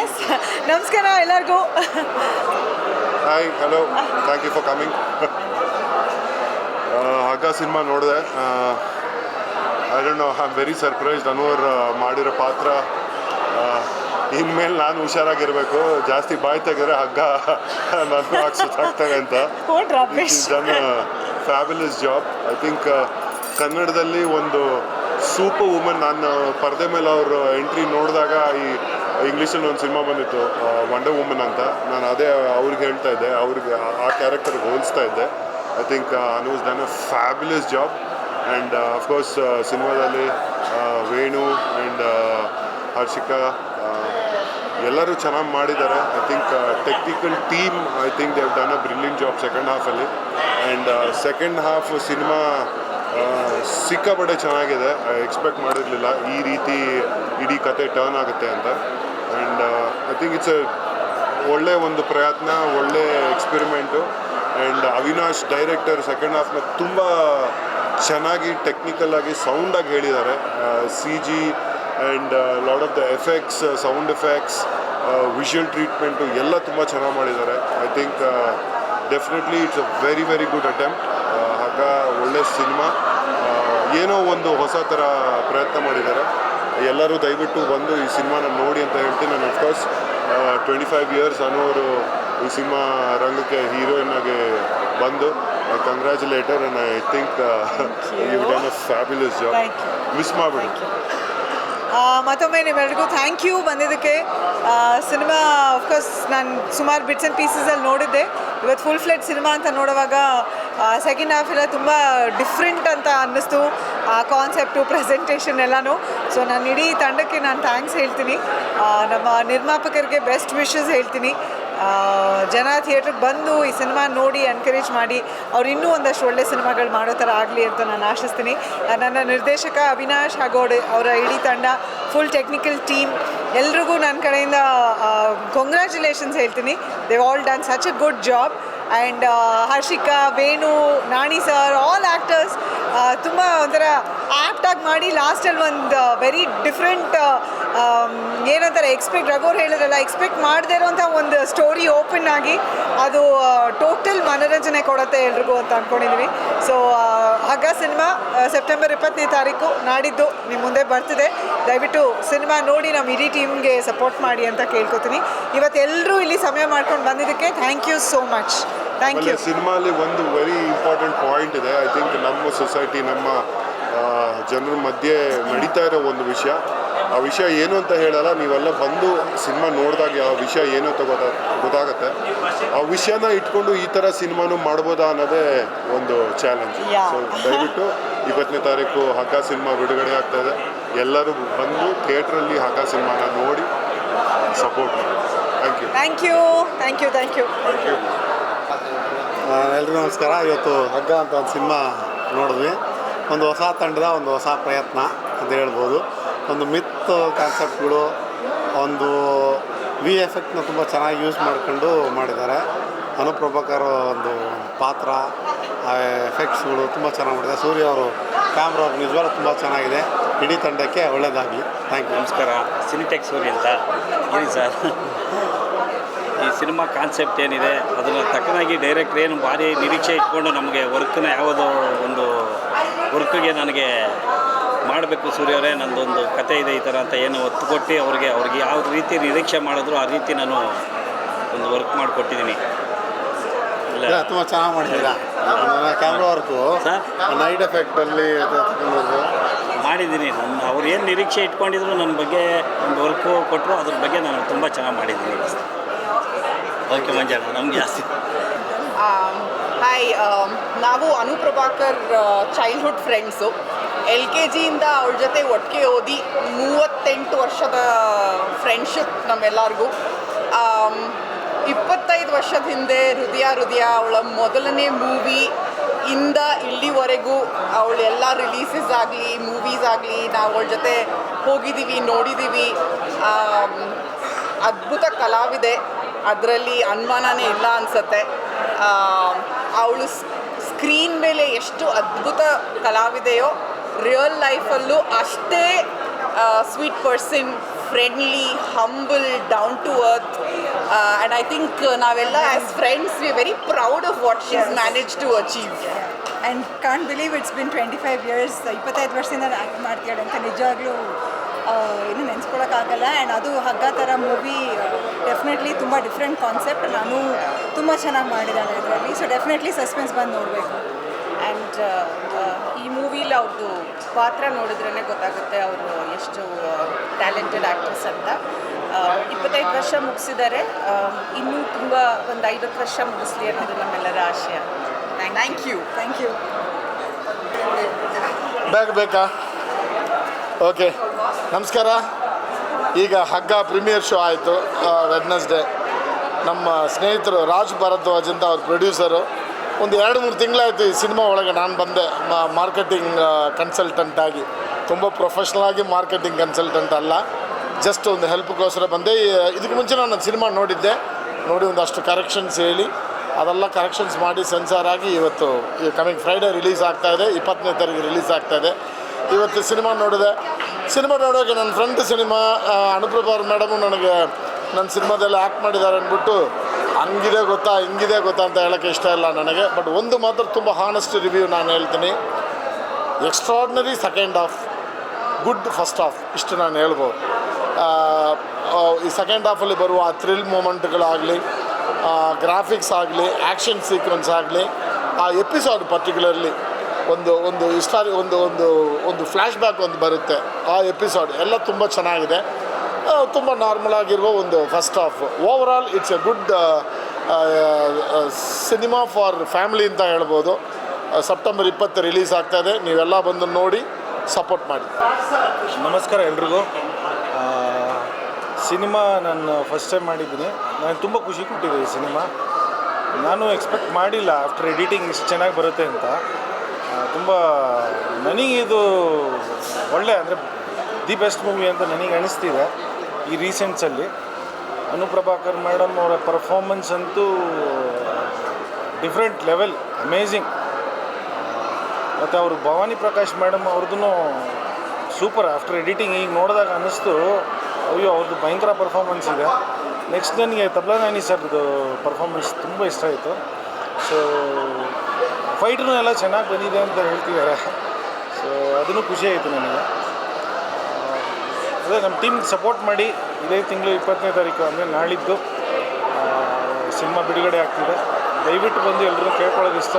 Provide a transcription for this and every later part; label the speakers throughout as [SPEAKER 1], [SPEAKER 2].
[SPEAKER 1] S ನಮಸ್ಕಾರ ಎಲ್ಲರಿಗೂ.
[SPEAKER 2] Hi hello thank you for coming Hagga cinema ನೋಡಿದೆ. I don't know I am very surprised Anwar ಮಾಡಿರೋ ಪಾತ್ರ. ಇನ್ಮೇಲೆ ನಾನು ಹುಷಾರಾಗಿರಬೇಕು. ಜಾಸ್ತಿ ಬಾಯಿ ತೆಗೆದ್ರೆ ಹಗ್ಗ ನನ್ನ ಹಾಕಿ ಸುತ್ತಾಗ್ತವೆ ಅಂತ ನನ್ನ ಫ್ಯಾಬುಲಸ್ ಜಾಬ್ ಐ ಥಿಂಕ್ ಕನ್ನಡದಲ್ಲಿ ಒಂದು ಸೂಪರ್ ವುಮನ್. ನಾನು ಪರದೆ ಮೇಲೆ ಅವ್ರ ಎಂಟ್ರಿ ನೋಡಿದಾಗ ಈ ಇಂಗ್ಲೀಷಲ್ಲಿ ಒಂದು ಸಿನಿಮಾ ಬಂದಿತ್ತು ವಂಡರ್ ವುಮನ್ ಅಂತ. ನಾನು ಅದೇ ಅವ್ರಿಗೆ ಹೇಳ್ತಾ ಇದ್ದೆ, ಅವ್ರಿಗೆ ಆ- ಕ್ಯಾರೆಕ್ಟರ್ಗೆ ಹೋಲಿಸ್ತಾ ಇದ್ದೆ. I think Anu's done a fabulous job and of course ಸಿನಿಮಾದಲ್ಲಿ ವೇಣು ಆ್ಯಂಡ್ ಹರ್ಷಿಕಾ ಎಲ್ಲರೂ ಚೆನ್ನಾಗಿ ಮಾಡಿದ್ದಾರೆ. I think technical team I think Dev done a brilliant job second ಹಾಫಲ್ಲಿ and second half cinema ಸಿಕ್ಕಾಪಟ್ಟೆ ಚೆನ್ನಾಗಿದೆ. ಎಕ್ಸ್ಪೆಕ್ಟ್ ಮಾಡಿರಲಿಲ್ಲ. ಈ ರೀತಿ ಇಡೀ ಕತೆ ಟರ್ನ್ ಆಗುತ್ತೆ ಅಂತ. And I think it's a ಒಳ್ಳೆ ಒಂದು ಪ್ರಯತ್ನ, ಒಳ್ಳೆ experiment and Avinash director second ಹಾಫ್ನ ತುಂಬ ಚೆನ್ನಾಗಿ ಟೆಕ್ನಿಕಲ್ ಆಗಿ ಸೌಂಡಾಗಿ ಹೇಳಿದ್ದಾರೆ. C G and lot of the effects sound effects visual treatment ಎಲ್ಲ ತುಂಬ ಚೆನ್ನಾಗಿ ಮಾಡಿದ್ದಾರೆ. I think definitely it's a very very good attempt ಆಗ ಒಳ್ಳೆ ಸಿನಿಮಾ ಏನೋ ಒಂದು ಹೊಸ ಥರ ಪ್ರಯತ್ನ ಮಾಡಿದ್ದಾರೆ. ಎಲ್ಲರೂ ದಯವಿಟ್ಟು ಬಂದು ಈ ಸಿನಿಮಾನ ನೋಡಿ ಅಂತ ಹೇಳ್ತೀನಿ. ನಾನು ಅಫ್ಕೋರ್ಸ್ ಟ್ವೆಂಟಿ ಫೈವ್ ಇಯರ್ಸ್ ಅನ್ನೋರು ಈ ಸಿನಿಮಾ ರಂಗಕ್ಕೆ ಹೀರೋಯಿನ್ ಆಗಿ ಬಂದು congratulations and I think you done a fabulous job. Miss ಮಾಡಿಬಿಡಿ
[SPEAKER 1] ಮತ್ತೊಮ್ಮೆ ನಿಮ್ಮೆಲ್ರಿಗೂ ಥ್ಯಾಂಕ್ ಯು ಬಂದಿದ್ದಕ್ಕೆ. ಸಿನಿಮಾ ಅಫ್ಕೋರ್ಸ್ ನಾನು ಸುಮಾರು ಬಿಟ್ಸ್ ಆ್ಯಂಡ್ ಪೀಸಸಲ್ಲಿ ನೋಡಿದ್ದೆ. ಇವತ್ತು ಫುಲ್ ಫ್ಲೆಡ್ ಸಿನಿಮಾ ಅಂತ ನೋಡುವಾಗ ಸೆಕೆಂಡ್ ಹಾಫ್ ಎಲ್ಲ ತುಂಬ ಡಿಫ್ರೆಂಟ್ ಅಂತ ಅನ್ನಿಸ್ತು. ಆ ಕಾನ್ಸೆಪ್ಟು ಪ್ರೆಸೆಂಟೇಷನ್ ಎಲ್ಲನೂ. ಸೊ ನಾನು ಇಡೀ ತಂಡಕ್ಕೆ ನಾನು ಥ್ಯಾಂಕ್ಸ್ ಹೇಳ್ತೀನಿ. ನಮ್ಮ ನಿರ್ಮಾಪಕರಿಗೆ ಬೆಸ್ಟ್ ವಿಶಸ್ ಹೇಳ್ತೀನಿ. ಜನ ಥಿಯೇಟ್ರಿಗೆ ಬಂದು ಈ ಸಿನಿಮಾ ನೋಡಿ ಎನ್ಕರೇಜ್ ಮಾಡಿ, ಅವ್ರು ಇನ್ನೂ ಒಂದಷ್ಟು ಒಳ್ಳೆ ಸಿನಿಮಾಗಳು ಮಾಡೋ ಥರ ಆಗಲಿ ಅಂತ ನಾನು ಆಶಿಸ್ತೀನಿ. ನನ್ನ ನಿರ್ದೇಶಕ ಅವಿನಾಶ್ ಹಾಗೋಡ್ ಅವರ ಇಡೀ ತಂಡ ಫುಲ್ ಟೆಕ್ನಿಕಲ್ ಟೀಮ್ ಎಲ್ರಿಗೂ ನನ್ನ ಕಡೆಯಿಂದ ಕಂಗ್ರ್ಯಾಚುಲೇಷನ್ಸ್ ಹೇಳ್ತೀನಿ. They all done such a good job and Harshika, Venu, Nani sir all actors ತುಂಬ ಒಂಥರ ಆಗಿ ಮಾಡಿ ಲಾಸ್ಟಲ್ಲಿ ಒಂದು ವೆರಿ ಡಿಫ್ರೆಂಟ್ ಏನಂತಾರೆ ಎಕ್ಸ್ಪೆಕ್ಟ್ ರಘೋರ್ ಹೇಳಿದ್ರಲ್ಲ ಎಕ್ಸ್ಪೆಕ್ಟ್ ಮಾಡದೇ ಇರೋಂಥ ಒಂದು ಸ್ಟೋರಿ ಓಪನ್ ಆಗಿ ಅದು ಟೋಟಲ್ ಮನೋರಂಜನೆ ಕೊಡುತ್ತೆ ಎಲ್ರಿಗೂ ಅಂತ ಅಂದ್ಕೊಂಡಿದ್ವಿ ಸೊ ಹಗ್ಗ ಸಿನಿಮಾ ಸೆಪ್ಟೆಂಬರ್ ಇಪ್ಪತ್ತನೇ ತಾರೀಕು ನಾಡಿದ್ದು ನಿಮ್ಮ ಮುಂದೆ ಬರ್ತಿದೆ. ದಯವಿಟ್ಟು ಸಿನಿಮಾ ನೋಡಿ ನಮ್ಮ ಇಡೀ ಟೀಮ್ಗೆ ಸಪೋರ್ಟ್ ಮಾಡಿ ಅಂತ ಕೇಳ್ಕೊತೀನಿ. ಇವತ್ತು ಎಲ್ಲರೂ ಇಲ್ಲಿ ಸಮಯ ಮಾಡ್ಕೊಂಡು ಬಂದಿದ್ದಕ್ಕೆ thank you so much thank you
[SPEAKER 2] ಸಿನಿಮಾಲಿ ಒಂದು ವೆರಿ ಇಂಪಾರ್ಟೆಂಟ್ ಪಾಯಿಂಟ್ ಇದೆ. ಐ ಥಿಂಕ್ ನಮ್ಮ ಸೊಸೈಟಿ ನಮ್ಮ ಜನರ ಮಧ್ಯೆ ನಡೀತಾ ಇರೋ ಒಂದು ವಿಷಯ. ಆ ವಿಷಯ ಏನು ಅಂತ ಹೇಳಲ್ಲ. ನೀವೆಲ್ಲ ಬಂದು ಸಿನಿಮಾ ನೋಡಿದಾಗ ಆ ವಿಷಯ ಏನು ಅಂತ ಗೊತ್ತಾಗುತ್ತೆ. ಗೊತ್ತಾಗತ್ತೆ ಆ ವಿಷಯನ ಇಟ್ಕೊಂಡು ಈ ಥರ ಸಿನಿಮಾನು ಮಾಡ್ಬೋದಾ ಅನ್ನೋದೇ ಒಂದು ಚಾಲೆಂಜ್. ಸೊ ದಯವಿಟ್ಟು ಇಪ್ಪತ್ತನೇ ತಾರೀಕು ಹಗ್ಗ ಸಿನಿಮಾ ಬಿಡುಗಡೆ ಆಗ್ತಾ ಇದೆ. ಎಲ್ಲರೂ ಬಂದು ಥಿಯೇಟ್ರಲ್ಲಿ ಹಗ್ಗ ಸಿನಿಮಾನ ನೋಡಿ ಸಪೋರ್ಟ್ ಮಾಡಿ. Thank you
[SPEAKER 1] thank you thank you thank you
[SPEAKER 3] ಎಲ್ರಿಗೂ ನಮಸ್ಕಾರ. ಇವತ್ತು ಹಗ್ಗ ಅಂತ ಒಂದು ಸಿನಿಮಾ ನೋಡಿದ್ವಿ. ಒಂದು ಹೊಸ ತಂಡದ ಒಂದು ಹೊಸ ಪ್ರಯತ್ನ ಅಂತ ಹೇಳ್ಬೋದು. ಒಂದು ಮಿತ್ ಕಾನ್ಸೆಪ್ಟ್ಗಳು, ಒಂದು ವಿ ಎಫೆಕ್ಟ್ನ ತುಂಬ ಚೆನ್ನಾಗಿ ಯೂಸ್ ಮಾಡ್ಕೊಂಡು ಮಾಡಿದ್ದಾರೆ. ಅನುಪ್ರಭಾಕರ್ ಒಂದು ಪಾತ್ರ ಎಫೆಕ್ಟ್ಸ್ಗಳು ತುಂಬ ಚೆನ್ನಾಗಿ ಮಾಡಿದ್ದಾರೆ. ಸೂರ್ಯ ಅವರು ಕ್ಯಾಮ್ರಾ ನಿಜವಾಗ್ಲೂ ತುಂಬ ಚೆನ್ನಾಗಿದೆ. ಇಡೀ ತಂಡಕ್ಕೆ ಒಳ್ಳೆಯದಾಗಿ ಥ್ಯಾಂಕ್ ಯು
[SPEAKER 4] ನಮಸ್ಕಾರ. ಸಿನಿಟೆಕ್ ಸೂರ್ಯ ಅಂತ. ಸರ್. ಸಿನಿಮಾ ಕಾನ್ಸೆಪ್ಟ್ ಏನಿದೆ ಅದನ್ನು ತಕ್ಕನಾಗಿ ಡೈರೆಕ್ಟ್ರ್ ಏನು ಭಾರಿ ನಿರೀಕ್ಷೆ ಇಟ್ಕೊಂಡು ನಮಗೆ ವರ್ಕ್ನ ಯಾವುದೋ ಒಂದು ವರ್ಕ್ಗೆ ನನಗೆ ಮಾಡಬೇಕು ಸೂರ್ಯವರೇ ನಂದೊಂದು ಕತೆ ಇದೆ ಈ ಥರ ಅಂತ ಏನು ಒತ್ತು ಕೊಟ್ಟು ಅವ್ರಿಗೆ ಅವ್ರಿಗೆ ಯಾವ ರೀತಿ ನಿರೀಕ್ಷೆ ಮಾಡಿದ್ರು ಆ ರೀತಿ ನಾನು ಒಂದು ವರ್ಕ್ ಮಾಡಿಕೊಟ್ಟಿದ್ದೀನಿ. ಇಲ್ಲ.
[SPEAKER 3] ತುಂಬ ಚೆನ್ನಾಗಿ ಮಾಡಿದ್ದೀರಾ ಕ್ಯಾಮ್ರಾ ವರ್ಕು ನೈಟ್ ಎಫೆಕ್ಟಲ್ಲಿ
[SPEAKER 4] ಮಾಡಿದ್ದೀನಿ. ನನ್ನ ಅವ್ರು ಏನು ನಿರೀಕ್ಷೆ ಇಟ್ಕೊಂಡಿದ್ರು ನನ್ನ ಬಗ್ಗೆ ಒಂದು ವರ್ಕು ಕೊಟ್ಟರು ಅದ್ರ ಬಗ್ಗೆ ನಾನು ತುಂಬ ಚೆನ್ನಾಗಿ ಮಾಡಿದ್ದೀನಿ. ಓಕೆ ಮಂಜಾನ ನಮ್ಗೆ ಜಾಸ್ತಿ
[SPEAKER 5] ಹಾಯ್ ನಾವು Anu Prabhakar childhood friends L K ಜಿಯಿಂದ ಅವ್ರ ಜೊತೆ ಒಟ್ಟಿಗೆ ಓದಿ ಮೂವತ್ತೆಂಟು ವರ್ಷದ ಫ್ರೆಂಡ್ಶಿಪ್ ನಮ್ಮೆಲ್ಲರಿಗೂ. ಆಮ್, ಇಪ್ಪತ್ತೈದು ವರ್ಷದ ಹಿಂದೆ ಹೃದಯ ಹೃದಯ ಅವಳ ಮೊದಲನೇ ಮೂವಿ ಇಂದ ಇಲ್ಲಿವರೆಗೂ ಅವಳು ಎಲ್ಲ ರಿಲೀಸಸ್ ಆಗಲಿ ಮೂವೀಸ್ ಆಗಲಿ ನಾವು ಅವಳ ಜೊತೆ ಹೋಗಿದ್ದೀವಿ ನೋಡಿದ್ದೀವಿ ಆಮ್, ಅದ್ಭುತ ಕಲಾವಿದೆ. ಅದರಲ್ಲಿ ಅನುಮಾನನೇ ಇಲ್ಲ ಅನಿಸುತ್ತೆ. ಅವಳು ಸ್ಕ್ರೀನ್ ಮೇಲೆ ಎಷ್ಟು ಅದ್ಭುತ ಕಲಾವಿದೆಯೋ ರಿಯಲ್ ಲೈಫಲ್ಲೂ ಅಷ್ಟೇ sweet person friendly humble down to earth and I think ನಾವೆಲ್ಲ as friends we very proud of what she is manage to achieve
[SPEAKER 1] and can't believe it's been twenty five years ಇಪ್ಪತ್ತೈದು ವರ್ಷದಿಂದ act ಮಾಡ್ತೀಯಾಳೆ ಅಂತ ನಿಜವಾಗ್ಲೂ ಏನು ನೆನೆಸ್ಕೊಳಕ್ಕಾಗಲ್ಲ. And ಅದು ಹಗ್ಗ ಥರ movie definitely ತುಂಬ different concept ನಾನು ತುಂಬ ಚೆನ್ನಾಗಿ ಮಾಡಿದ್ದಾಳೆ ಇದರಲ್ಲಿ ಸೊ ಡೆಫಿನೆಟ್ಲಿ ಸಸ್ಪೆನ್ಸ್ ಬಂದು ನೋಡಬೇಕು.
[SPEAKER 5] ಆ್ಯಂಡ್ ಈ ಮೂವೀಲಿ ಅವ್ರದ್ದು ಪಾತ್ರ ನೋಡಿದ್ರೇ ಗೊತ್ತಾಗುತ್ತೆ ಅವರು ಎಷ್ಟು ಟ್ಯಾಲೆಂಟೆಡ್ ಆ್ಯಕ್ಟ್ರೆಸ್ ಅಂತ. ಇಪ್ಪತ್ತೈದು ವರ್ಷ ಮುಗಿಸಿದ್ದಾರೆ ಇನ್ನೂ ತುಂಬ ಒಂದು ಐವತ್ತು ವರ್ಷ ಮುಗಿಸ್ಲಿ ಅನ್ನೋದು ನಮ್ಮೆಲ್ಲರ ಆಶಯ. ಥ್ಯಾಂಕ್ ಯು
[SPEAKER 1] ಥ್ಯಾಂಕ್ ಯು
[SPEAKER 6] ಬೇಕಾ? ಓಕೆ ನಮಸ್ಕಾರ. ಈಗ ಹಗ್ಗ ಪ್ರೀಮಿಯರ್ ಶೋ ಆಯಿತು. ವೆಡ್ನೆಸ್ಡೇ ನಮ್ಮ ಸ್ನೇಹಿತರು ರಾಜ್ ಭರದ್ವಾಜ್ ಅಂತ ಅವ್ರ ಪ್ರೊಡ್ಯೂಸರು ಒಂದು ಎರಡು ಮೂರು ತಿಂಗಳಾಯಿತು ಈ ಸಿನಿಮಾ ಒಳಗೆ ನಾನು ಬಂದೆ. ಮಾರ್ಕೆಟಿಂಗ್ ಕನ್ಸಲ್ಟೆಂಟ್ ಆಗಿ. ತುಂಬ ಪ್ರೊಫೆಷ್ನಲ್ ಆಗಿ ಮಾರ್ಕೆಟಿಂಗ್ ಕನ್ಸಲ್ಟೆಂಟ್ ಅಲ್ಲ. ಜಸ್ಟ್ ಒಂದು ಹೆಲ್ಪ್ಗೋಸ್ಕರ ಬಂದೆ. ಇದಕ್ಕೆ ಮುಂಚೆ ನಾನು ಸಿನಿಮಾ ನೋಡಿದ್ದೆ. ನೋಡಿ ಒಂದಷ್ಟು ಕರೆಕ್ಷನ್ಸ್ ಹೇಳಿ. ಅದೆಲ್ಲ ಕರೆಕ್ಷನ್ಸ್ ಮಾಡಿ ಸೆನ್ಸಾರ್ ಆಗಿ ಇವತ್ತು ಕಮಿಂಗ್ ಫ್ರೈಡೇ ರಿಲೀಸ್ ಆಗ್ತಾ ಇದೆ. ಇಪ್ಪತ್ತನೇ ತಾರೀಕು ರಿಲೀಸ್ ಆಗ್ತಾ ಇದೆ. ಇವತ್ತು ಸಿನಿಮಾ ನೋಡಿದೆ. ಸಿನಿಮಾ ನೋಡೋಕೆ ನನ್ನ ಫ್ರೆಂಡ್ ಸಿನಿಮಾ ಅನುಪ್ರಭಾ ಅವ್ರ ಮೇಡಮು ನನಗೆ ನನ್ನ ಸಿನಿಮಾದಲ್ಲಿ ಆ್ಯಕ್ಟ್ ಮಾಡಿದ್ದಾರೆ ಅಂದ್ಬಿಟ್ಟು, ಹಂಗಿದೆ ಗೊತ್ತಾ, ಹಿಂಗಿದೆ ಗೊತ್ತಾ ಅಂತ ಹೇಳೋಕೆ ಇಷ್ಟ ಇಲ್ಲ ನನಗೆ. ಬಟ್ ಒಂದು ಮಾತ್ರ ತುಂಬ ಹಾನೆಸ್ಟ್ ರಿವ್ಯೂ ನಾನು ಹೇಳ್ತೀನಿ. Extraordinary second half good first half ಇಷ್ಟು ನಾನು ಹೇಳ್ಬೋದು. ಈ ಸೆಕೆಂಡ್ ಹಾಫಲ್ಲಿ ಬರುವ ಆ ಥ್ರಿಲ್ ಮೂಮೆಂಟ್ಗಳಾಗಲಿ ಗ್ರಾಫಿಕ್ಸ್ ಆಗಲಿ ಆ್ಯಕ್ಷನ್ ಸೀಕ್ವೆನ್ಸ್ ಆಗಲಿ, ಆ ಎಪಿಸೋಡ್ ಪರ್ಟಿಕ್ಯುಲರ್ಲಿ ಒಂದು ಒಂದು ಹಿಸ್ಟಾರಿ ಒಂದು ಒಂದು ಒಂದು ಫ್ಲ್ಯಾಶ್ ಬ್ಯಾಕ್ ಒಂದು ಬರುತ್ತೆ ಆ ಎಪಿಸೋಡ್ ಎಲ್ಲ ತುಂಬ ಚೆನ್ನಾಗಿದೆ. ತುಂಬ ನಾರ್ಮಲ್ ಆಗಿರುವ ಒಂದು first half overall it's a good cinema for family ಅಂತ ಹೇಳ್ಬೋದು. ಸೆಪ್ಟೆಂಬರ್ ಇಪ್ಪತ್ತು ರಿಲೀಸ್ ಆಗ್ತಾ ಇದೆ. ನೀವೆಲ್ಲ ಬಂದು ನೋಡಿ ಸಪೋರ್ಟ್ ಮಾಡಿ.
[SPEAKER 7] ನಮಸ್ಕಾರ ಎಲ್ರಿಗೂ. ಸಿನಿಮಾ ನಾನು ಫಸ್ಟ್ ಟೈಮ್ ಮಾಡಿದ್ದೀನಿ. ನಾನು ತುಂಬ ಖುಷಿ ಕೊಟ್ಟಿದೆ ಈ ಸಿನಿಮಾ ನಾನು ಎಕ್ಸ್ಪೆಕ್ಟ್ ಮಾಡಿಲ್ಲ ಆಫ್ಟರ್ ಎಡಿಟಿಂಗ್ ಇಷ್ಟು ಚೆನ್ನಾಗಿ ಬರುತ್ತೆ ಅಂತ. ತುಂಬ ನನಗೆ ಇದು ಒಳ್ಳೆ ಅಂದರೆ ದಿ ಬೆಸ್ಟ್ ಮೂವಿ ಅಂತ ನನಗೆ ಅನಿಸ್ತಿದೆ ಈ ರೀಸೆಂಟ್ಸಲ್ಲಿ ಅನುಪ್ರಭಾಕರ್ ಮೇಡಮ್ ಅವರ ಪರ್ಫಾರ್ಮೆನ್ಸ್ ಅಂತೂ ಡಿಫ್ರೆಂಟ್ ಲೆವೆಲ್ ಅಮೇಝಿಂಗ್ ಮತ್ತು ಅವರು ಭವಾನಿ ಪ್ರಕಾಶ್ ಮೇಡಮ್ ಅವ್ರದ್ದು ಸೂಪರ್ ಆಫ್ಟರ್ ಎಡಿಟಿಂಗ್ ಈಗ ನೋಡಿದಾಗ ಅನ್ನಿಸ್ತು, ಅಯ್ಯೋ ಅವ್ರದ್ದು ಭಯಂಕರ ಪರ್ಫಾರ್ಮೆನ್ಸ್ ಇದೆ. ನೆಕ್ಸ್ಟ್ ನನಗೆ ತಬ್ಲಾ ನಾನಿ ಸರ್ದು ಪರ್ಫಾರ್ಮೆನ್ಸ್ ತುಂಬ ಇಷ್ಟ ಆಯಿತು. ಸೊ ಫೈಟ್ನು ಎಲ್ಲ ಚೆನ್ನಾಗಿ ಬಂದಿದೆ ಅಂತ ಹೇಳ್ತಿದ್ದಾರೆ. ಸೊ ಅದನ್ನು ಖುಷಿ ಆಯಿತು ನನಗೆ. ಅದೇ ನಮ್ಮ ಟೀಮ್ ಸಪೋರ್ಟ್ ಮಾಡಿ ಇದೇ ತಿಂಗಳು ಇಪ್ಪತ್ತನೇ ತಾರೀಕು ಅಂದರೆ ನಾಳಿದ್ದು ಸಿನಿಮಾ ಬಿಡುಗಡೆ ಆಗ್ತಿದೆ. ದಯವಿಟ್ಟು ಬಂದು ಎಲ್ಲರೂ ಕೇಳ್ಕೊಳ್ಳೋದು ಇಷ್ಟ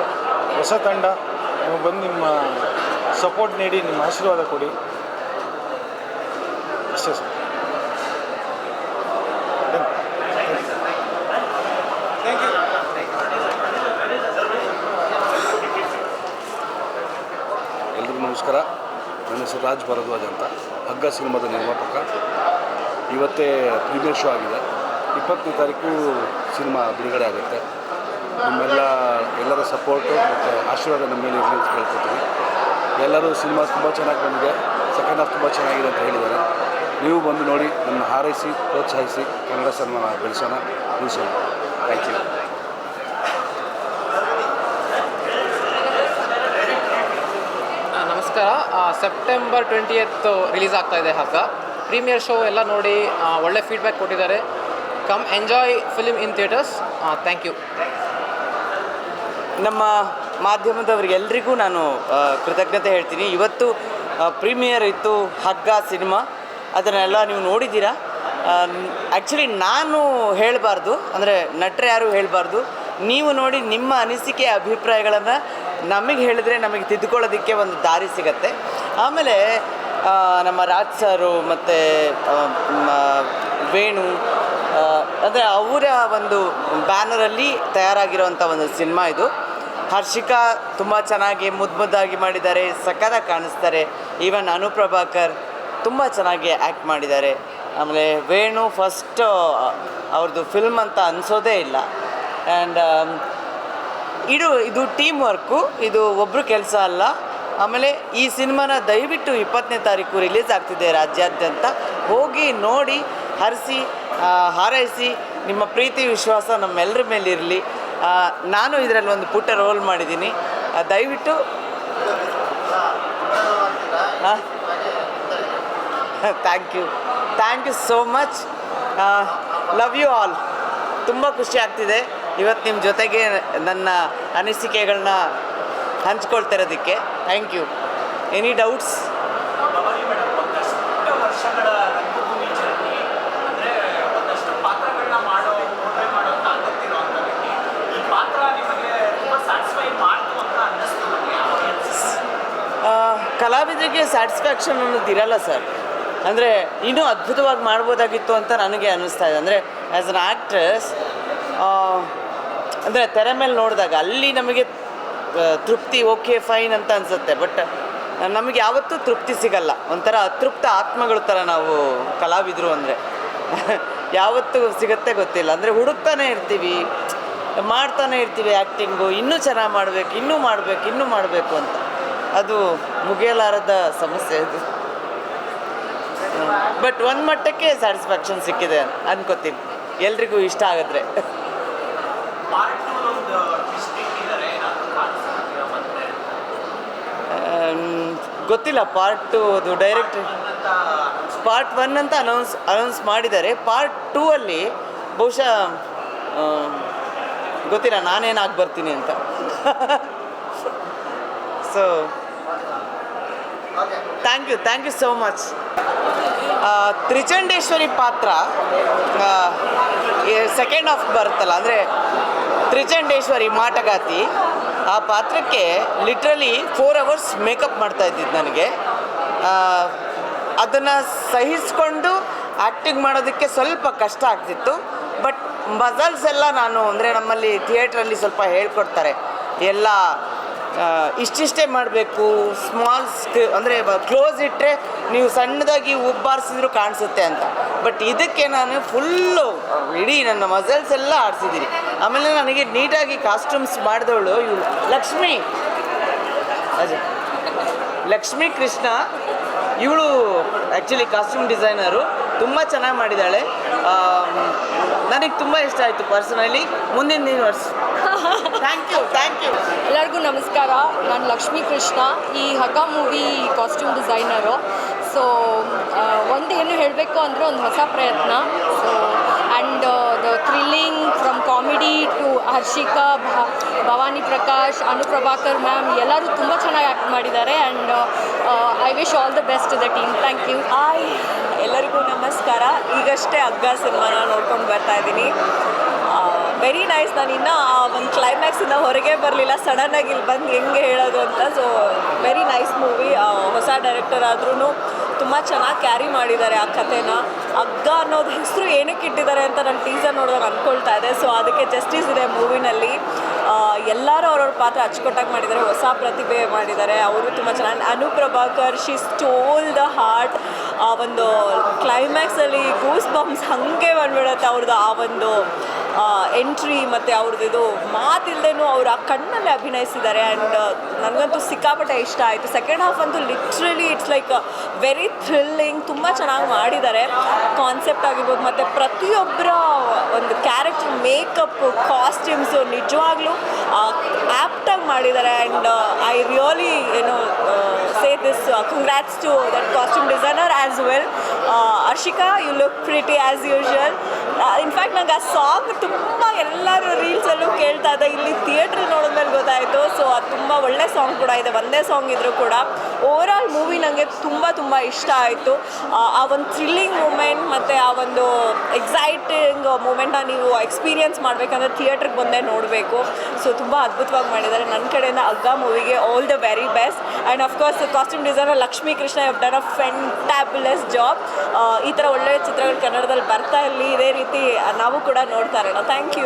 [SPEAKER 7] ಹೊಸ ತಂಡ, ನೀವು ಬಂದು ನಿಮ್ಮ ಸಪೋರ್ಟ್ ನೀಡಿ, ನಿಮ್ಮ ಆಶೀರ್ವಾದ ಕೊಡಿ ಅಷ್ಟೇ ಸರ್
[SPEAKER 8] ಎಲ್ರಿಗೂ ನಮಸ್ಕಾರ ನನ್ನ ಹೆಸರು ರಾಜ್ ಭರದ್ವಾಜ್ ಅಂತ, ಹಗ್ಗ ಸಿನಿಮಾದ ನಿರ್ಮಾಪಕ. ಇವತ್ತೇ ಪ್ರೀಮಿಯರ್ ಶೋ ಆಗಿದೆ. ಇಪ್ಪತ್ತನೇ ತಾರೀಕು ಸಿನಿಮಾ ಬಿಡುಗಡೆ ಆಗುತ್ತೆ. ನಮ್ಮೆಲ್ಲ ಎಲ್ಲರ ಸಪೋರ್ಟು ಮತ್ತು ಆಶೀರ್ವಾದ ನಮ್ಮ ಮೇಲೆ ಇರಲಿ ಅಂತ ಕೇಳ್ಕೊತೀವಿ. ಎಲ್ಲರೂ ಸಿನಿಮಾ ತುಂಬ ಚೆನ್ನಾಗಿ ಬಂದಿದೆ. ಸೆಕೆಂಡ್ ಹಾಫ್ ತುಂಬ ಚೆನ್ನಾಗಿದೆ ಅಂತ ಹೇಳಿದ್ದಾರೆ. ನೀವು ಬಂದು ನೋಡಿ, ನನ್ನ ಹಾರೈಸಿ, ಪ್ರೋತ್ಸಾಹಿಸಿ, ಕನ್ನಡ ಸಿನಿಮಾ ಬೆಳೆಸೋಣ. ಉಳಿಸೋಣ ಥ್ಯಾಂಕ್ ಯು
[SPEAKER 9] ಆ, ನಮಸ್ಕಾರ ಆ, ಸೆಪ್ಟೆಂಬರ್ ಟ್ವೆಂಟಿ ಎತ್ ರಿಲೀಸ್ ಆಗ್ತಾ ಇದೆ ಹಗ್ಗ. ಪ್ರೀಮಿಯರ್ ಶೋ ಎಲ್ಲ ನೋಡಿ ಒಳ್ಳೆ ಫೀಡ್ಬ್ಯಾಕ್ ಕೊಟ್ಟಿದ್ದಾರೆ. Come enjoy film in theatres thank you
[SPEAKER 10] ನಮ್ಮ ಮಾಧ್ಯಮದವರಿಗೆಲ್ಲರಿಗೂ ನಾನು ಕೃತಜ್ಞತೆ ಹೇಳ್ತೀನಿ. ಇವತ್ತು ಪ್ರೀಮಿಯರ್ ಇತ್ತು ಹಗ್ಗ ಸಿನಿಮಾ ಅದನ್ನೆಲ್ಲ ನೀವು ನೋಡಿದ್ದೀರಾ? ಆ್ಯಕ್ಚುಲಿ ನಾನು ಹೇಳಬಾರ್ದು. ಅಂದರೆ ನಟರು ಯಾರು ಹೇಳಬಾರ್ದು. ನೀವು ನೋಡಿ ನಿಮ್ಮ ಅನಿಸಿಕೆ, ಅಭಿಪ್ರಾಯಗಳನ್ನು ನಮಗೆ ಹೇಳಿದ್ರೆ ನಮಗೆ ತಿದ್ದುಕೊಳ್ಳೋದಕ್ಕೆ ಒಂದು ದಾರಿ ಸಿಗತ್ತೆ. ಆಮೇಲೆ ನಮ್ಮ ರಾಜ್ ಸರು ಮತ್ತು ವೇಣು ಅಂದರೆ ಅವರ ಒಂದು ಬ್ಯಾನರಲ್ಲಿ ತಯಾರಾಗಿರುವಂಥ ಒಂದು ಸಿನಿಮಾ ಇದು. ಹರ್ಷಿಕಾ ತುಂಬ ಚೆನ್ನಾಗಿ ಮುದ್ದು ಮುದ್ದಾಗಿ ಮಾಡಿದ್ದಾರೆ, ಸಖತ್ತಾಗಿ ಕಾಣಿಸ್ತಾರೆ. ಈವನ್ ಅನುಪ್ರಭಾಕರ್ ತುಂಬ ಚೆನ್ನಾಗಿ ಆ್ಯಕ್ಟ್ ಮಾಡಿದ್ದಾರೆ. ಆಮೇಲೆ ವೇಣು ಫಸ್ಟ್ ಅವ್ರದ್ದು ಫಿಲ್ಮ್ ಅಂತ ಅನಿಸೋದೇ ಇಲ್ಲ. ಆ್ಯಂಡ್ ಇದು ಇದು ಟೀಮ್ ವರ್ಕು ಇದು ಒಬ್ಬರು ಕೆಲಸ ಅಲ್ಲ. ಆಮೇಲೆ ಈ ಸಿನಿಮಾನ ದಯವಿಟ್ಟು ಇಪ್ಪತ್ತನೇ ತಾರೀಕು ರಿಲೀಸ್ ಆಗ್ತಿದೆ ರಾಜ್ಯಾದ್ಯಂತ. ಹೋಗಿ ನೋಡಿ, ಹರಿಸಿ ಹಾರೈಸಿ, ನಿಮ್ಮ ಪ್ರೀತಿ, ವಿಶ್ವಾಸ ನಮ್ಮೆಲ್ಲರ ಮೇಲಿರಲಿ ನಾನು ಇದರಲ್ಲಿ ಒಂದು ಪುಟ್ಟ ರೋಲ್ ಮಾಡಿದ್ದೀನಿ. ದಯವಿಟ್ಟು thank you thank you so much love you all ತುಂಬ ಖುಷಿ ಆಗ್ತಿದೆ. ಇವತ್ತು ನಿಮ್ಮ ಜೊತೆಗೆ ನನ್ನ ಅನಿಸಿಕೆಗಳನ್ನ ಹಂಚ್ಕೊಳ್ತಿರೋದಕ್ಕೆ ಥ್ಯಾಂಕ್ ಯು. ಎನಿ ಡೌಟ್ಸ್ ಕಲಾವಿದರಿಗೆ ಸ್ಯಾಟಿಸ್ಫ್ಯಾಕ್ಷನ್ ಅನ್ನೋದು ಇರಲ್ಲ ಸರ್. ಅಂದರೆ ಇನ್ನೂ ಅದ್ಭುತವಾಗಿ ಮಾಡ್ಬೋದಾಗಿತ್ತು ಅಂತ ನನಗೆ ಅನ್ನಿಸ್ತಾ ಇದೆ. ಅಂದರೆ ಆ್ಯಸ್ ಅನ್ ಆ್ಯಕ್ಟ್ರೆಸ್ ಅಂದರೆ ತೆರೆ ಮೇಲೆ ನೋಡಿದಾಗ ಅಲ್ಲಿ ನಮಗೆ ತೃಪ್ತಿ ಓಕೆ, ಫೈನ್ ಅಂತ ಅನ್ಸುತ್ತೆ. ಬಟ್ ನಮಗೆ ಯಾವತ್ತೂ ತೃಪ್ತಿ ಸಿಗಲ್ಲ. ಒಂಥರ ಅತೃಪ್ತ ಆತ್ಮಗಳ ಥರ ನಾವು ಕಲಾವಿದರು ಅಂದರೆ. ಯಾವತ್ತೂ ಸಿಗುತ್ತೆ ಗೊತ್ತಿಲ್ಲ. ಅಂದರೆ ಹುಡುಕ್ತಾನೆ ಇರ್ತೀವಿ, ಮಾಡ್ತಾನೆ ಇರ್ತೀವಿ ಆ್ಯಕ್ಟಿಂಗು ಇನ್ನೂ ಚೆನ್ನಾಗಿ ಮಾಡಬೇಕು, ಇನ್ನೂ ಮಾಡಬೇಕು ಇನ್ನೂ ಮಾಡಬೇಕು ಅಂತ. ಅದು ಮುಗಿಯಲಾರದ ಸಮಸ್ಯೆ ಅದು ಬಟ್ ಒಂದು ಮಟ್ಟಕ್ಕೆ ಸ್ಯಾಟಿಸ್ಫ್ಯಾಕ್ಷನ್ ಸಿಕ್ಕಿದೆ ಅನ್ಕೋತೀನಿ. ಎಲ್ರಿಗೂ ಇಷ್ಟ ಆಗಿದ್ರೆ ಗೊತ್ತಿಲ್ಲ ಪಾರ್ಟ್ ಟು ಅದು ಡೈರೆಕ್ಟ್ ಪಾರ್ಟ್ ಒನ್ ಅಂತ ಅನೌನ್ಸ್ ಅನೌನ್ಸ್ ಮಾಡಿದ್ದಾರೆ. ಪಾರ್ಟ್ ಟೂ ಅಲ್ಲಿ ಬಹುಶಃ ಗೊತ್ತಿಲ್ಲ, ನಾನೇನಾಗಿ ಬರ್ತೀನಿ ಅಂತ. So thank you thank you so much Trichandeshwari ಪಾತ್ರ ಸೆಕೆಂಡ್ ಹಾಫ್ ಬರುತ್ತಲ್ಲ, ಅಂದರೆ ತ್ರಿಚಂಡೇಶ್ವರಿ ಮಾಟಗಾತಿ. ಆ ಪಾತ್ರಕ್ಕೆ ಲಿಟ್ರಲಿ ಫೋರ್ ಅವರ್ಸ್ ಮೇಕಪ್ ಮಾಡ್ತಾ ಇದ್ದಿದ್ದು ನನಗೆ. ಅದನ್ನು ಸಹಿಸ್ಕೊಂಡು ಆ್ಯಕ್ಟಿಂಗ್ ಮಾಡೋದಕ್ಕೆ ಸ್ವಲ್ಪ ಕಷ್ಟ ಆಗ್ತಿತ್ತು. ಬಟ್ ಮಸಲ್ಸ್ ಎಲ್ಲ ನಾನು ಅಂದರೆ ನಮ್ಮಲ್ಲಿ ಥಿಯೇಟ್ರಲ್ಲಿ ಸ್ವಲ್ಪ ಹೇಳ್ಕೊಡ್ತಾರೆ. ಎಲ್ಲ ಇಷ್ಟಿಷ್ಟೇ ಮಾಡಬೇಕು ಸ್ಮಾಲ್ ಸ್ಕ್ ಅಂದರೆ ಕ್ಲೋಸ್ ಇಟ್ಟರೆ ನೀವು ಸಣ್ಣದಾಗಿ ಉಬ್ಬಾರಿಸಿದ್ರು ಕಾಣಿಸುತ್ತೆ ಅಂತ. ಬಟ್ ಇದಕ್ಕೆ ನಾನು ಫುಲ್ಲು ಇಡೀ ನನ್ನ ಮಸಲ್ಸ್ ಎಲ್ಲ ಆಡಿಸಿದ್ದೀನಿ. ಆಮೇಲೆ ನನಗೆ ನೀಟಾಗಿ ಕಾಸ್ಟ್ಯೂಮ್ಸ್ ಮಾಡಿದವಳು ಇವಳು. ಲಕ್ಷ್ಮಿ. ಅದೇ ಲಕ್ಷ್ಮೀ ಕೃಷ್ಣ. ಇವಳು ಆ್ಯಕ್ಚುಲಿ ಕಾಸ್ಟ್ಯೂಮ್ ಡಿಸೈನರು ತುಂಬ ಚೆನ್ನಾಗಿ ಮಾಡಿದ್ದಾಳೆ. ನನಗೆ ತುಂಬ ಇಷ್ಟ ಆಯಿತು ಪರ್ಸನಲಿ ಮುಂದಿನ ದಿನ ವರ್ಷ ಥ್ಯಾಂಕ್ ಯು ಥ್ಯಾಂಕ್ ಯು
[SPEAKER 11] ಎಲ್ಲರಿಗೂ ನಮಸ್ಕಾರ. ನಾನು ಲಕ್ಷ್ಮೀ ಕೃಷ್ಣ. ಈ Hagga movie costume designer so ಒಂದು ಏನು ಹೇಳಬೇಕು ಅಂದರೆ ಒಂದು ಹೊಸ ಪ್ರಯತ್ನ. So and the thrilling from comedy to Harshika Bhavani Prakash Anu Prabhakar ma'am ಎಲ್ಲರೂ ತುಂಬ ಚೆನ್ನಾಗಿ ಆ್ಯಕ್ಟ್ ಮಾಡಿದ್ದಾರೆ. And I wish all the best the team thank you
[SPEAKER 12] ಆಯ್ ಎಲ್ಲರಿಗೂ ನಮಸ್ಕಾರ. ಈಗಷ್ಟೇ ಅಗ್ಗ ಸಿನಿಮಾನ ನೋಡ್ಕೊಂಡು ಬರ್ತಾ ಇದ್ದೀನಿ. ವೆರಿ ನೈಸ್ ನಾನು ಇನ್ನೂ ಆ ಒಂದು ಕ್ಲೈಮ್ಯಾಕ್ಸಿಂದ ಹೊರಗೆ ಬರಲಿಲ್ಲ. ಸಡನ್ನಾಗಿ ಇಲ್ಲಿ ಬಂದು ಹೆಂಗೆ ಹೇಳೋದು ಅಂತ. ಸೊ ವೆರಿ ನೈಸ್ ಮೂವಿ ಹೊಸ ಡೈರೆಕ್ಟರ್ ಆದ್ರೂ ತುಂಬ ಚೆನ್ನಾಗಿ ಕ್ಯಾರಿ ಮಾಡಿದ್ದಾರೆ ಆ ಕಥೆನ. ಹಗ್ಗ ಅನ್ನೋದು ಹೆಸರು ಏನಕ್ಕೆ ಇಟ್ಟಿದ್ದಾರೆ ಅಂತ ನಾನು ಟೀಸರ್ ನೋಡಿದಾಗ ಅಂದ್ಕೊಳ್ತಾ ಇದೆ. ಸೊ ಅದಕ್ಕೆ ಜಸ್ಟಿಸ್ ಇದೆ ಮೂವಿನಲ್ಲಿ. ಎಲ್ಲರೂ ಅವ್ರವ್ರ ಪಾತ್ರ ಅಚ್ಚುಕಟ್ಟಾಗಿ ಮಾಡಿದ್ದಾರೆ. ಹೊಸ ಪ್ರತಿಭೆ ಮಾಡಿದ್ದಾರೆ. ಅವರು ತುಂಬ ಚೆನ್ನಾಗಿ Anu Prabhakar she stole the heart ಆ, ಒಂದು ಕ್ಲೈಮ್ಯಾಕ್ಸಲ್ಲಿ ಗೂಸ್ ಬಾಂಬ್ಸ್ ಹಾಗೆ ಬಂದ್ಬಿಡುತ್ತೆ ಅವ್ರದ್ದು ಆ ಒಂದು ಎಂಟ್ರಿ ಮತ್ತು ಅವ್ರದ್ದು ಇದು ಮಾತಿಲ್ಲದೇನು ಅವರು ಆ ಕಣ್ಣಲ್ಲಿ ಅಭಿನಯಿಸಿದ್ದಾರೆ ಆ್ಯಂಡ್ ನನಗಂತೂ ಸಿಕ್ಕಾಪಟ್ಟೆ ಇಷ್ಟ ಆಯಿತು. ಸೆಕೆಂಡ್ ಹಾಫ್ ಅಂತೂ literally it's like very thrilling ತುಂಬ ಚೆನ್ನಾಗಿ ಮಾಡಿದ್ದಾರೆ. ಕಾನ್ಸೆಪ್ಟ್ ಆಗಿರ್ಬೋದು, ಮತ್ತು ಪ್ರತಿಯೊಬ್ಬರ ಒಂದು ಕ್ಯಾರೆಕ್ಟರ್ ಮೇಕಪ್ ಕಾಸ್ಟ್ಯೂಮ್ಸು ನಿಜವಾಗ್ಲೂ ಆ್ಯಪ್ಟಾಗಿ ಮಾಡಿದ್ದಾರೆ ಆ್ಯಂಡ್ ಐ ರಿಯಲಿ ಏನು say this congrats to that costume designer as well Harshika you look pretty as usual in fact ನಂಗೆ ಆ ಸಾಂಗ್ ತುಂಬ ಎಲ್ಲರೂ ರೀಲ್ಸಲ್ಲೂ ಕೇಳ್ತಾ ಇದ್ದೆ. ಇಲ್ಲಿ ಥಿಯೇಟ್ರ್ ನೋಡಿದ್ಮೇಲೆ ಗೊತ್ತಾಯಿತು. ಸೊ ಅದು ತುಂಬ ಒಳ್ಳೆ ಸಾಂಗ್ ಕೂಡ ಇದೆ. ಒಂದೇ ಸಾಂಗ್ ಇದ್ದರೂ ಕೂಡ. ಓವರ್ ಆಲ್ ಮೂವಿ ನನಗೆ ತುಂಬ ತುಂಬ ಇಷ್ಟ ಆಯಿತು. ಆ ಒಂದು ಥ್ರಿಲ್ಲಿಂಗ್ ಮೂಮೆಂಟ್ ಮತ್ತು ಆ ಒಂದು ಎಕ್ಸೈಟಿಂಗ್ ಮೂಮೆಂಟನ್ನ ನೀವು ಎಕ್ಸ್ಪೀರಿಯೆನ್ಸ್ ಮಾಡಬೇಕಂದ್ರೆ ಥಿಯೇಟ್ರಿಗೆ ಬಂದೇ ನೋಡಬೇಕು. ಸೊ ತುಂಬ ಅದ್ಭುತವಾಗಿ ಮಾಡಿದ್ದಾರೆ. ನನ್ನ ಕಡೆಯಿಂದ ಅಗ್ಗ ಮೂವಿಗೆ all the very best and of course costume designer Lakshmi Krishna has done a fantabulous job ಈ ಥರ ಒಳ್ಳೆಯ ಚಿತ್ರಗಳು ಕನ್ನಡದಲ್ಲಿ ಬರ್ತಾ ಇರಲಿ ಇದೇ ರೀತಿ ನಾವು ಕೂಡ ನೋಡ್ತಾ ಇರೋಣ. Thank you